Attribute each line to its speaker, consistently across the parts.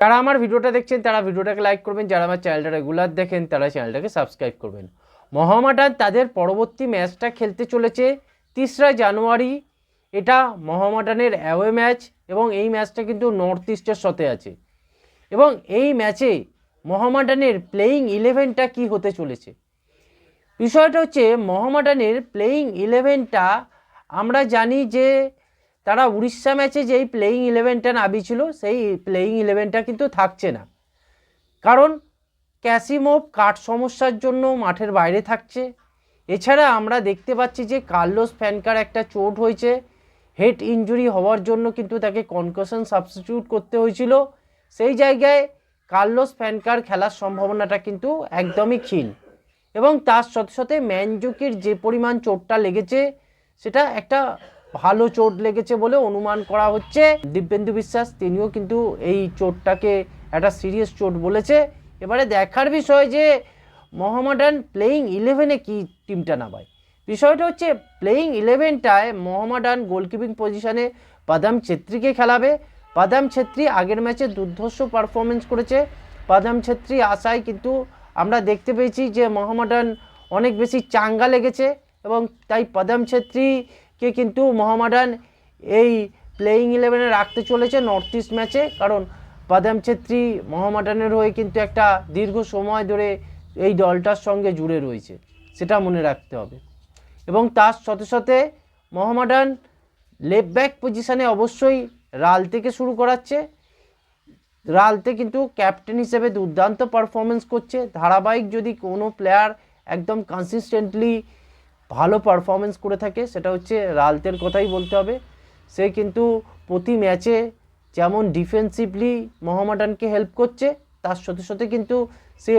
Speaker 1: যারা আমার ভিডিওটা দেখছেন, তারা ভিডিওটাকে লাইক করবেন, যারা আমার চ্যানেলটা রেগুলার দেখেন, তারা চ্যানেলটাকে সাবস্ক্রাইব করবেন। মোহামেডান তাদের পরবর্তী ম্যাচটা খেলতে চলেছে তিসরা জানুয়ারি। এটা মোহামেডানের অ্যাওয়ে ম্যাচ এবং এই ম্যাচটা কিন্তু নর্থ ইস্টের সাথে আছে। এবং এই ম্যাচে মোহামেডানের প্লেয়িং ইলেভেনটা কি হতে চলেছে? বিষয়টা হচ্ছে মোহামেডানের প্লেয়িং ইলেভেনটা আমরা জানি যে তারা উড়িষ্যা ম্যাচে যেই প্লেয়িং ইলেভেনটা নাবি ছিল সেই প্লেয়িং ইলেভেনটা কিন্তু থাকছে না। কারণ ক্যাসিমোভ কাঠ সমস্যার জন্য মাঠের বাইরে থাকছে। এছাড়া আমরা দেখতে পাচ্ছি যে কার্লোস ফ্যানকার একটা চোট হয়েছে। হেড ইনজুরি হওয়ার জন্য কিন্তু তাকে কনকশন সাবস্টিটিউট করতে হয়েছিল। সেই জায়গায় কার্লোস ফ্যানকার খেলার সম্ভাবনাটা কিন্তু একদমই ক্ষীণ। এবং তার সাথে সাথে ম্যানজুকির যে পরিমাণ চোটটা লেগেছে, সেটা একটা ভালো চোট লেগেছে বলে অনুমান করা হচ্ছে। দিব্যেন্দু বিশ্বাস, তিনিও কিন্তু এই চোটটাকে একটা সিরিয়াস চোট বলেছে। এবারে দেখার বিষয় যে মোহামেডান প্লেয়িং ইলেভেনে কি টিমটা নামায়? বিষয়টা হচ্ছে প্লেয়িং ইলেভেনটায় মোহামেডান গোলকিপিং পজিশনে বাদাম ছেত্রীকে খেলাবে। বাদাম ছেত্রী আগের ম্যাচে দুর্ধর্ষ পারফরমেন্স করেছে। বাদাম ছেত্রী আশায় কিন্তু আমরা দেখতে পেয়েছি যে মোহামেডান অনেক বেশি চাঙ্গা লেগেছে এবং তাই পদাম ছেত্রীকে কিন্তু মোহামেডান এই প্লেয়িং ইলেভেনে রাখতে চলেছে নর্থ ইস্ট ম্যাচে কারণ বাদাম ছেত্রী মোহামেডানের হয়ে কিন্তু একটা দীর্ঘ সময় ধরে এই দলটার সঙ্গে জুড়ে রয়েছে, সেটা মনে রাখতে হবে। এবং তার সাথে সাথে মোহামেডান লেফট ব্যাক পজিশানে অবশ্যই রাল থেকে শুরু করাচ্ছে। রালতে কিন্তু ক্যাপ্টেন হিসেবে দুর্দান্ত পারফরমেন্স করছে। ধারাবাহিক যদি কোনো প্লেয়ার একদম কনসিস্টেন্টলি ভালো পারফরমেন্স করে থাকে, সেটা হচ্ছে রালতের কথাই বলতে হবে। সে কিন্তু প্রতি ম্যাচে যেমন ডিফেন্সিভলি মোহামেডানকে হেল্প করছে, তার সাথে সাথে কিন্তু সে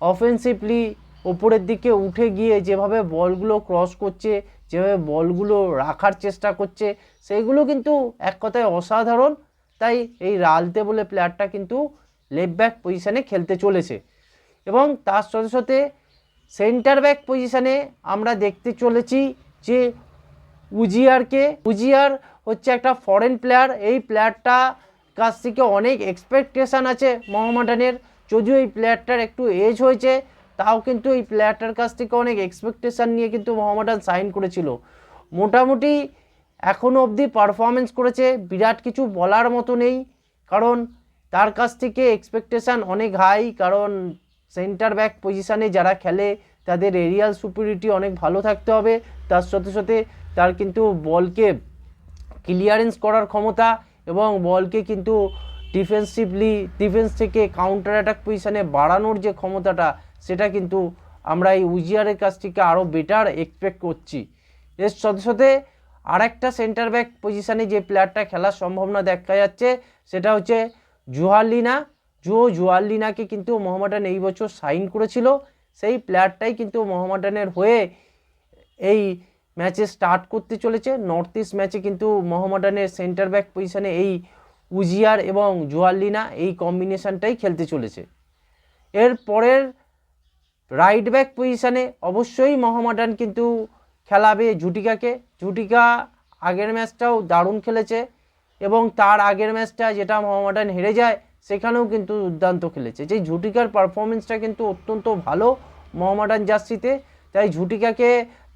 Speaker 1: অফেন্সিভলি ওপরের দিকে উঠে গিয়ে যেভাবে বলগুলো ক্রস করছে, যেভাবে বলগুলো রাখার চেষ্টা করছে সেইগুলো কিন্তু এক কথায় অসাধারণ। তাই এই রালতে বলে প্লেয়ারটা কিন্তু লেফট ব্যাক পজিশানে খেলতে চলেছে। এবং তার সাথে সাথে সেন্টার ব্যাক পজিশানে আমরা দেখতে চলেছি যে উজিয়ারকে উজিয়ার হচ্ছে একটা ফরেন প্লেয়ার এই প্লেয়ারটা কাছ থেকে অনেক এক্সপেকটেশান আছে মোহামেডানের। যদিও এই প্লেয়ারটার একটু এজ হয়েছে, তাও কিন্তু এই প্লেয়ারটার কাছ থেকে অনেক এক্সপেকটেশান নিয়ে কিন্তু মোহামেডান সাইন করেছিল। মোটামুটি এখনও অবধি পারফরমেন্স করেছে, বিরাট কিছু বলার মতো নেই, কারণ তার কাছ থেকে এক্সপেকটেশান অনেক হাই কারণ সেন্টার ব্যাক পজিশানে যারা খেলে, তাদের এরিয়াল সুপিরিটি অনেক ভালো থাকতে হবে। তার সাথে সাথে তার কিন্তু বলকে ক্লিয়ারেন্স করার ক্ষমতা এবং বলকে কিন্তু ডিফেন্সিভলি ডিফেন্স থেকে কাউন্টার অ্যাটাক পজিশানে বাড়ানোর যে ক্ষমতাটা, সেটা কিন্তু আমরা এই উজিয়ারের কাছ থেকে আরও বেটার এক্সপেক্ট করছি। এর সাথে সাথে আরেকটা সেন্টার ব্যাক পজিশানে যে প্লেয়ারটা খেলার সম্ভাবনা দেখা যাচ্ছে, সেটা হচ্ছে জুহারলিনা জো জুয়ারলিনাকে কিন্তু মোহামেডান এই বছর সাইন করেছিল। সেই প্লেয়ারটাই কিন্তু মোহামেডানের হয়ে এই ম্যাচে স্টার্ট করতে চলেছে। নর্থ ইস্ট ম্যাচে কিন্তু মোহামেডানের সেন্টার ব্যাক পজিশানে এই উজিয়ার এবং জুয়ারলিনা এই কম্বিনেশানটাই খেলতে চলেছে। এর পরের রাইট ব্যাক পজিশানে অবশ্যই মোহামেডান কিন্তু খেলাবে ঝুটিকাকে। ঝুটিকা আগের ম্যাচটাও দারুণ খেলেছে এবং তার আগের ম্যাচটা যেটা মোহামেডান হেরে যায় সেখানেও কিন্তু দুর্দান্ত খেলেছে। যেই ঝুটিকার পারফরমেন্সটা কিন্তু অত্যন্ত ভালো মোহামেডান জার্সিতে, তাই ঝুটিকাকে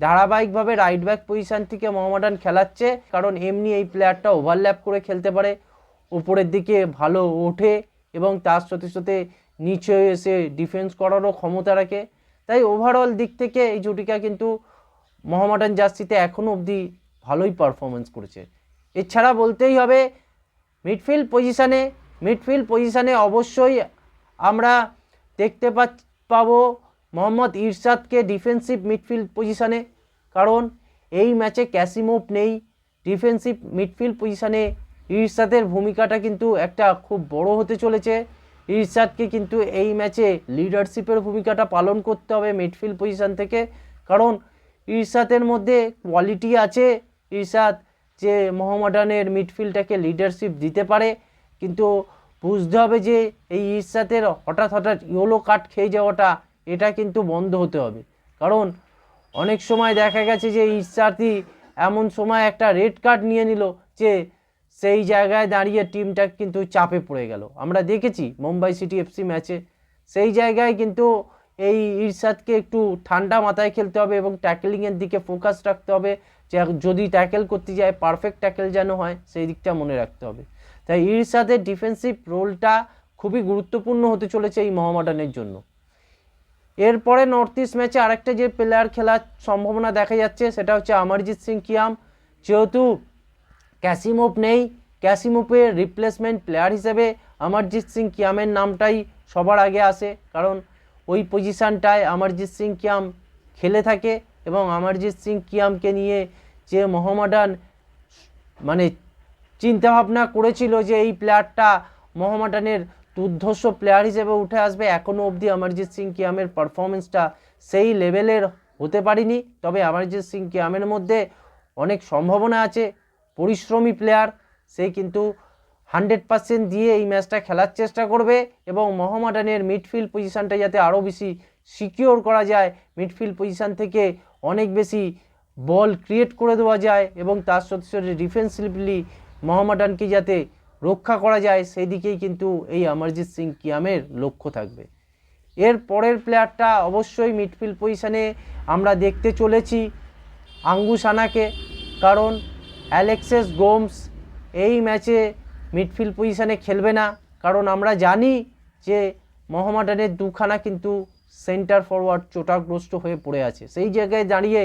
Speaker 1: ধারাবাহিকভাবে রাইট ব্যাক পজিশান থেকে মোহামেডান খেলাচ্ছে, কারণ এমনি এই প্লেয়ারটা ওভারল্যাপ করে খেলতে পারে। ওপরের দিকে ভালো ওঠে এবং তার সাথে সাথে নিচে এসে ডিফেন্স করারও ক্ষমতা রাখে। তাই ওভারঅল দিক থেকে এই জুটিকা কিন্তু মোহামেডান জার্সিতে এখনও অবধি ভালোই পারফরমেন্স করেছে। এছাড়া বলতেই হবে মিডফিল্ড পজিশানে মিডফিল্ড পজিশানে অবশ্যই আমরা দেখতে পাবো মোহাম্মদ ইরশাদকে ডিফেন্সিভ মিডফিল্ড পজিশানে কারণ এই ম্যাচে ক্যাসিমোভ নেই। ডিফেন্সিভ মিডফিল্ড পজিশানে ইরশাদের ভূমিকাটা কিন্তু একটা খুব বড় হতে চলেছে। ইরশাদকে কিন্তু এই ম্যাচে লিডারশিপের ভূমিকাটা পালন করতে হবে মিডফিল্ড পজিশান থেকে। কারণ ইরশাদের মধ্যে কোয়ালিটি আছে। ইরশাদ যে মোহামেডানের মিডফিল্ডটাকে লিডারশিপ দিতে পারে। কিন্তু বুঝতে হবে যে এই ইরশাদের হঠাৎ হঠাৎ ইয়োলো কার্ড খেয়ে যাওয়াটা, এটা কিন্তু বন্ধ হতে হবে। কারণ অনেক সময় দেখা গেছে যে ইরশাদই এমন সময় একটা রেড কার্ড নিয়ে নিল যে সেই জায়গায় দাঁড়িয়ে টিমটা কিন্তু চাপে পড়ে গেল। আমরা দেখেছি মুম্বাই সিটি এফসি ম্যাচে, সেই জায়গায় কিন্তু এই ইরশাদকে একটু ঠান্ডা মাথায় খেলতে হবে এবং ট্যাকেলিংয়ের দিকে ফোকাস রাখতে হবে, যে যদি ট্যাকেল করতে যায়, পারফেক্ট ট্যাকেল যেন হয়, সেই দিকটা মনে রাখতে হবে। তাই ইরশাদের ডিফেন্সিভ রোলটা খুবই গুরুত্বপূর্ণ হতে চলেছে এই মোহামেডানের জন্য। এরপরে নর্থ ইস্ট ম্যাচে আরেকটা যে প্লেয়ার খেলার সম্ভাবনা দেখা যাচ্ছে, সেটা হচ্ছে অমরজিৎ সিং কিয়াম। যেহেতু ক্যাসিমোভ নেই, ক্যাসিমোভের রিপ্লেসমেন্ট প্লেয়ার হিসেবে অমরজিৎ সিং কিয়ামের নামটাই সবার আগে আসে। কারণ ওই পজিশানটায় অমরজিৎ সিং কিয়াম খেলে থাকে এবং অমরজিৎ সিং কিয়ামকে নিয়ে যে মোহামেডান মানে চিন্তাভাবনা করেছিল যে এই প্লেয়ারটা মোহামেডানের দুর্ধর্ষ প্লেয়ার হিসেবে উঠে আসবে। এখনও অবধি অমরজিৎ সিং কিয়ামের পারফরমেন্সটা সেই লেভেলের হতে পারিনি। তবে অমরজিৎ সিং কিয়ামের মধ্যে অনেক সম্ভাবনা আছে। পরিশ্রমী প্লেয়ার সে কিন্তু হান্ড্রেড পার্সেন্ট দিয়ে এই ম্যাচটা খেলার চেষ্টা করবে এবং মোহামেডানের মিডফিল্ড পজিশানটা যাতে আরও বেশি সিকিওর করা যায় মিডফিল্ড পজিশান থেকে অনেক বেশি বল ক্রিয়েট করে দেওয়া যায় এবং তার সাথে ডিফেন্সিভলি মোহামেডানকে যাতে রক্ষা করা যায় সেই দিকেই কিন্তু এই অমরজিৎ সিং কিয়ামের লক্ষ্য থাকবে। এর পরের প্লেয়ারটা অবশ্যই মিডফিল্ড পজিশানে আমরা দেখতে চলেছি আঙ্গুসানাকে কারণ অ্যালেক্সেস গোমস এই ম্যাচে মিডফিল্ড পজিশানে খেলবে না। কারণ আমরা জানি যে মোহামেডানের দুখানা কিন্তু সেন্টার ফরওয়ার্ড চোটাগ্রস্ত হয়ে পড়ে আছে। সেই জায়গায় দাঁড়িয়ে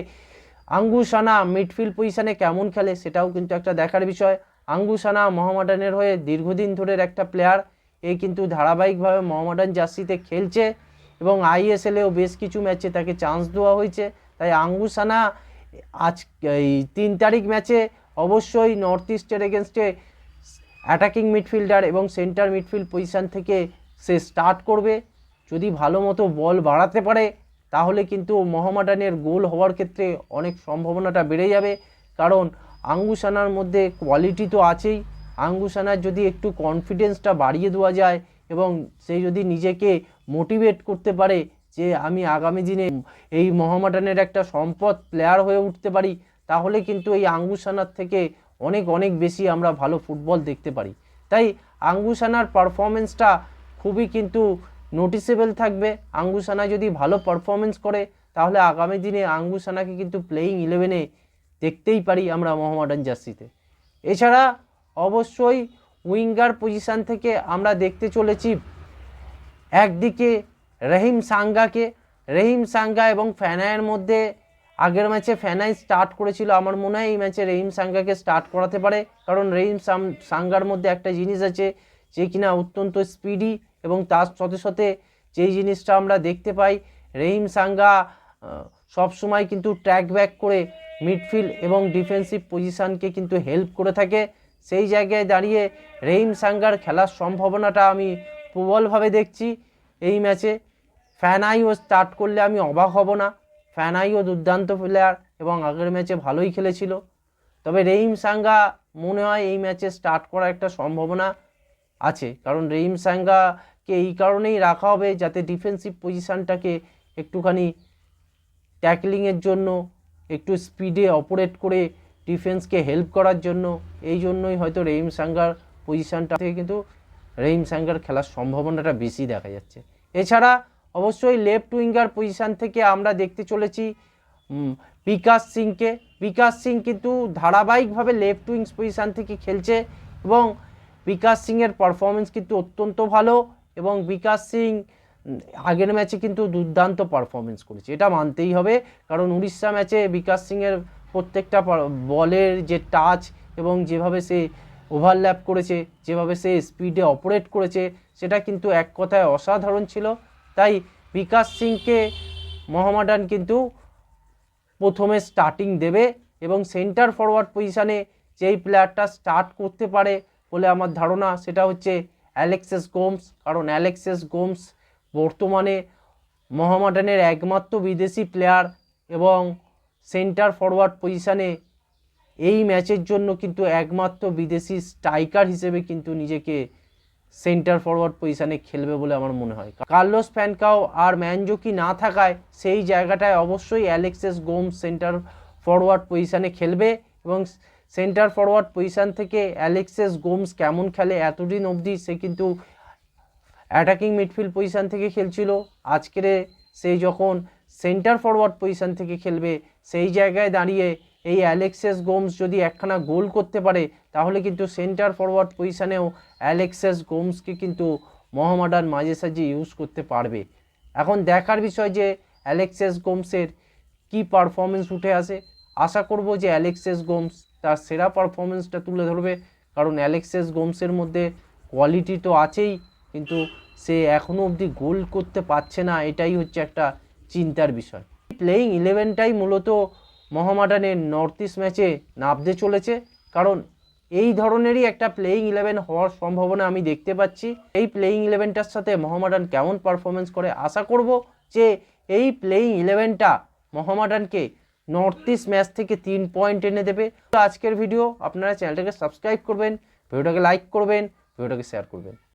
Speaker 1: আঙ্গুসানা মিডফিল্ড পজিশানে কেমন খেলে সেটাও কিন্তু একটা দেখার বিষয়। আঙ্গুসানা মোহামেডানের হয়ে দীর্ঘদিন ধরের একটা প্লেয়ার এই কিন্তু ধারাবাহিকভাবে মোহামেডান জার্সিতে খেলছে এবং আইএসএলেও বেশ কিছু ম্যাচে তাকে চান্স দেওয়া হয়েছে। তাই আঙ্গুসানা আজ, এই তিন তারিখ ম্যাচে অবশ্যই নর্থ ইস্টের এগেনস্টে অ্যাটাকিং মিডফিল্ডার এবং সেন্টার মিডফিল্ড পজিশান থেকে সে স্টার্ট করবে। যদি ভালো মতো বল বাড়াতে পারে, তাহলে কিন্তু মোহামেডানের গোল হওয়ার ক্ষেত্রে অনেক সম্ভাবনাটা বেড়ে যাবে। কারণ আঙ্গুসানার মধ্যে কোয়ালিটি তো আছেই। আঙ্গুসানার যদি একটু কনফিডেন্সটা বাড়িয়ে দেওয়া যায় এবং সে যদি নিজেকে মোটিভেট করতে পারে যে আমি আগামী দিনে এই মোহামেডানের একটা সম্পদ প্লেয়ার হয়ে উঠতে পারি, তাহলে কিন্তু এই আঙ্গুসানার থেকে অনেক অনেক বেশি আমরা ভালো ফুটবল দেখতে পারি। তাই আঙ্গুসানার পারফরমেন্সটা খুবই কিন্তু নোটিসেবল থাকবে। আঙ্গুসানা যদি ভালো পারফরমেন্স করে, তাহলে আগামী দিনে আঙ্গুসানাকে কিন্তু প্লেয়িং ইলেভেনে দেখতেই পারি আমরা মোহামেডান জার্সিতে। এছাড়া অবশ্যই উইঙ্গার পজিশান থেকে আমরা দেখতে চলেছি একদিকে রহিম সাঙ্গাকে। রহিম সাঙ্গা এবং ফ্যানায়ের মধ্যে আগের ম্যাচে ফ্যানাই স্টার্ট করেছিল। আমার মনে হয় এই ম্যাচে রহিম সাঙ্গাকে স্টার্ট করাতে পারে। কারণ রহিম সাঙ্গার মধ্যে একটা জিনিস আছে যে কিনা অত্যন্ত স্পিডি এবং তার সাথে সাথে যেই জিনিসটা আমরা দেখতে পাই, রহিম সাঙ্গা সবসময় কিন্তু ট্র্যাক ব্যাক করে মিডফিল্ড এবং ডিফেন্সিভ পজিশানকে কিন্তু হেল্প করে থাকে। সেই জায়গায় দাঁড়িয়ে রহিম সাঙ্গার খেলার সম্ভাবনাটা আমি প্রবলভাবে দেখছি এই ম্যাচে। ফ্যানাইও স্টার্ট করলে আমি অবাক হব না। ফ্যানাইও দুর্দান্ত প্লেয়ার এবং আগের ম্যাচে ভালোই খেলেছিল। তবে রহিম সাঙ্গা মনে হয় এই ম্যাচে স্টার্ট করার একটা সম্ভাবনা আছে। কারণ রহিম সাঙ্গাকে এই কারণেই রাখা হবে যাতে ডিফেন্সিভ পজিশানটাকে একটুখানি ট্যাকলিংয়ের জন্য একটু স্পিডে অপারেট করে ডিফেন্সকে হেল্প করার জন্য, এই জন্যই হয়তো রহিম সাঙ্গার পজিশানটা থেকে কিন্তু রহিম সাঙ্গার খেলার সম্ভাবনাটা বেশি দেখা যাচ্ছে। এছাড়া অবশ্যই লেফট উইঙ্গার পজিশান থেকে আমরা দেখতে চলেছি বিকাশ সিংকে। বিকাশ সিং কিন্তু ধারাবাহিকভাবে লেফট উইংস পজিশান থেকে খেলছে এবং বিকাশ সিংয়ের পারফরমেন্স কিন্তু অত্যন্ত ভালো এবং বিকাশ সিং আগের ম্যাচে কিন্তু দুর্দান্ত পারফরমেন্স করেছে। এটা মানতেই হবে, কারণ উড়িষ্যা ম্যাচে বিকাশ সিংয়ের প্রত্যেকটা বলের যে টাচ এবং যেভাবে সে ওভারল্যাপ করেছে, যেভাবে সে স্পিডে অপারেট করেছে, সেটা কিন্তু এক কথায় অসাধারণ ছিল। তাই বিকাশ সিংকে মোহামেডান কিন্তু প্রথমে স্টার্টিং দেবে এবং সেন্টার ফরওয়ার্ড পজিশানে যেই প্লেয়ারটা স্টার্ট করতে পারে বলে আমার ধারণা, সেটা হচ্ছে অ্যালেক্সেস গোমস কারণ অ্যালেক্সেস গোমস বর্তমানে মোহামেডানের একমাত্র বিদেশি প্লেয়ার এবং সেন্টার ফরওয়ার্ড পজিশানে এই ম্যাচের জন্য কিন্তু একমাত্র বিদেশি স্ট্রাইকার হিসেবে কিন্তু নিজেকে সেন্টার ফরওয়ার্ড পজিশানে খেলবে বলে আমার মনে হয়। কার্লোস ফ্যানকাও আর ম্যানজোকি না থাকায় সেই জায়গাটায় অবশ্যই অ্যালেক্সেস গোমস সেন্টার ফরওয়ার্ড পজিশানে খেলবে এবং সেন্টার ফরওয়ার্ড পজিশান থেকে অ্যালেক্সেস গোমস কেমন খেলে এতদিন অবধি সে কিন্তু অ্যাটাকিং মিডফিল্ড পজিশান থেকে খেলছিল। আজকের সে যখন সেন্টার ফরওয়ার্ড পজিশান থেকে খেলবে, সেই জায়গায় দাঁড়িয়ে এই অ্যালেক্সেস গোমস যদি একখানা গোল করতে পারে, তাহলে কিন্তু সেন্টার ফরওয়ার্ড পজিশানেও অ্যালেক্সেস গোমসকে কিন্তু মোহামেডান মাঝে সাঝে ইউজ করতে পারবে। এখন দেখার বিষয় যে অ্যালেক্সেস গোমসের কি পারফরমেন্স উঠে আসে। আশা করব যে অ্যালেক্সেস গোমস তার সেরা পারফরমেন্সটা তুলে ধরবে, কারণ অ্যালেক্সেস গোমসের মধ্যে কোয়ালিটি তো আছেই। কিন্তু সে এখনও অবধি গোল করতে পারছে না, এটাই হচ্ছে একটা চিন্তার বিষয়। প্লেয়িং ইলেভেনটাই মূলত মোহামেডানের নর্থ ইস্ট ম্যাচে নামতে চলেছে, কারণ এই ধরনেরই একটা প্লেয়িং ইলেভেন হওয়ার সম্ভাবনা আমি দেখতে পাচ্ছি। এই প্লেয়িং ইলেভেনটার সাথে মোহামেডান কেমন পারফরমেন্স করে আশা করব যে এই প্লেয়িং ইলেভেনটা মহামাডানকে নর্থ ইস্ট ম্যাচ থেকে তিন পয়েন্ট এনে দেবে। তো আজকের ভিডিও আপনারা চ্যানেলটাকে সাবস্ক্রাইব করবেন ভিডিওটাকে লাইক করবেন ভিডিওটাকে শেয়ার করবেন।